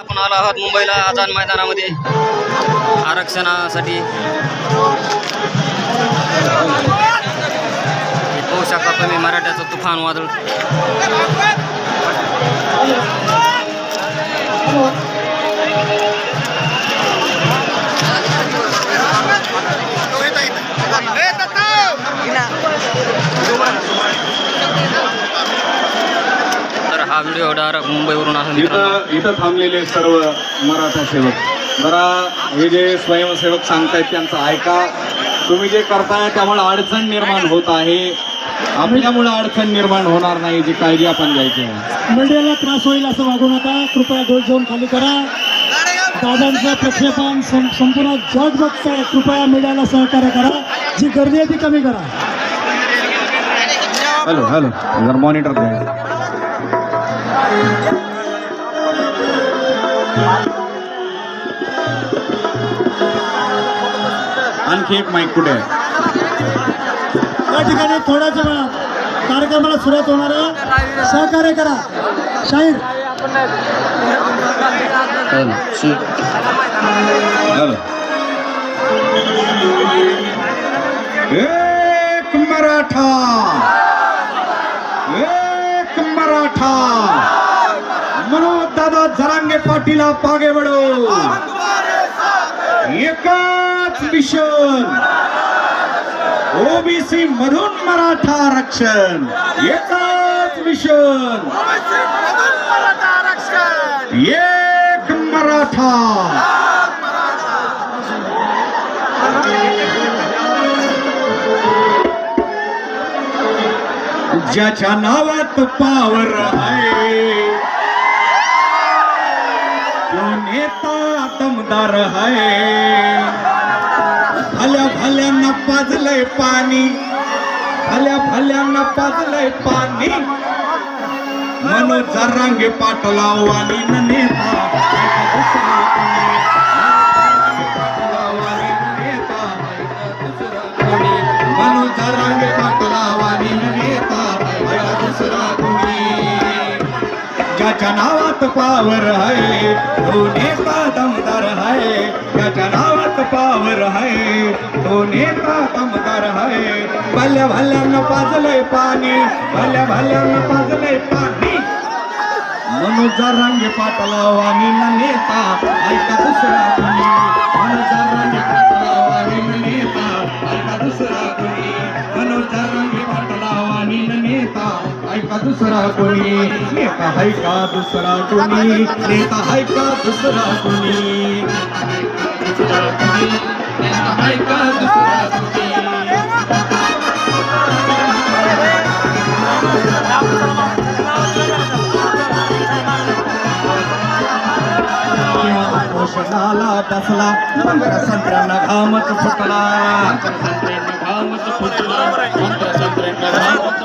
आपण आलो आहोत मुंबईला आझाद मैदानामध्ये. आरक्षणासाठी. पाहू शकता तुम्ही मराठ्याचं तुफान वादळ. डायरेक्ट मुंबईवरून आहे मित्रांनो. इथं इथं थांबलेले सर्व मराठा सेवक. जरा हे जे स्वयंसेवक सांगतायत त्यांचं ऐका. तुम्ही जे करताय त्यामुळे अडचण निर्माण होत आहे. आपल्यामुळे अडचण निर्माण होणार नाही जी काळजी आपण घ्यायची आहे. मीडियाला त्रास होईल असं वागू नका. कृपया डोस जाऊन खाली करा. दादांचं प्रक्षेपण संपूर्ण जग बघतंय. कृपया मीडियाला सहकार्य करा. जी गर्दी आहे ती कमी करा. Hello hello. जर मॉनिटर द्या. आणखी एक माईक कुठे या ठिकाणी थोड्याच वेळात कार्यक्रमाला सुरुवात होणार आहे. सहकार्य करा. शाहीर. हॅलो एक मराठा एक मराठा मनोज दादा पाठीला पागे बडो एकच मिशन. ओबीसी मधून मराठा आरक्षण. एकच मिशन. एक मराठा. ज्याच्या नावात पावर आहे. दमदार आहे भल्या भल्यांना पाजलंय पाणी. भल्या भल्यांना पाजलंय पाणी. मनोज रांगे पाटला वाणी न नेता त्याच्या नावात पावर आहे तो नेता दमदार आहे. त्याच्या नावात पावर आहे तो नेता दमदार आहे. भल्या भल्यानं पाजलंय पाणी भल्या भल्यानं पाजलंय पाणी. मनोजा रांगे पाटला वाणी नेता ऐका दुसरा कोणी का दुसरा कोणी नेता हाय का दुसरा कोणी दुसरा कोणी नेता हाय का दुसरा कोणी. किंवा पोषणाला बसला. संत्र्यांना घामच फुटला.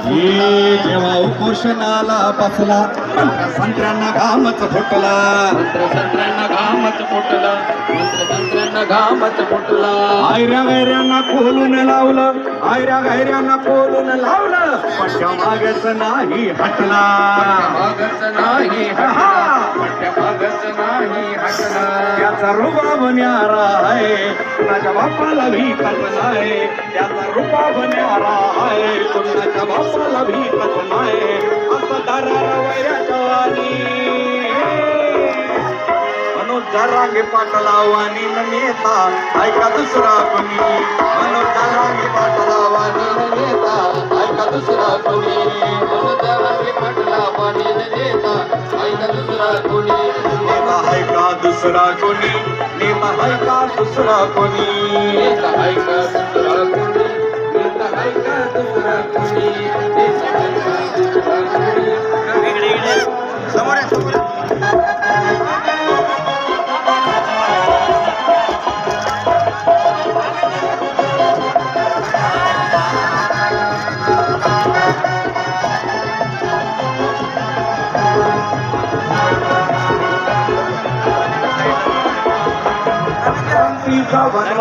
हे जेव्हा उपोषणाला बसला. संत्र्यांना घामच फुटला. मंत्रसंत्र्यांना घामच फुटला. घामच फुटला. आयऱ्या गैऱ्यांना कोलून लावलं. आयऱ्या गैऱ्यांना कोलून लावलं. पट्ट्या मागच नाही हटला. मागच नाही हटला. त्याचा रुबाब न्यारा आहे. कुणाच्या बापाला भीकत नाही त्याचा रुबाब न्यारा आहे. कुणाच्या बापाला भीकत नाही असं दरारा वैराच्या वाणी. मनोज जरांगे न नेता. ऐका दुसरा कोणी. मनोज जरांगे पाटलावानी न नेता. ऐका दुसरा कोणी. मनोजरांगे पाटला पाटलावानी न नेता. ऐका दुसरा कोणी. नेता आहे का दुसरा कोणी? नेता आहे का दुसरा कोणी? नेता ऐका दुसरा कोणी ऐका दुसरा कोणी?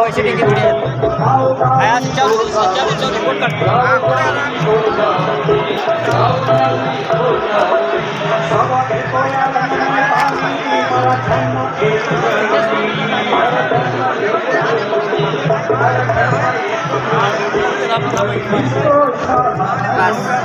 पैसे देखील थोडी आहे असं चालू चालू चालू रिपोर्ट काढ मराठ्यांना एक बस. करणी.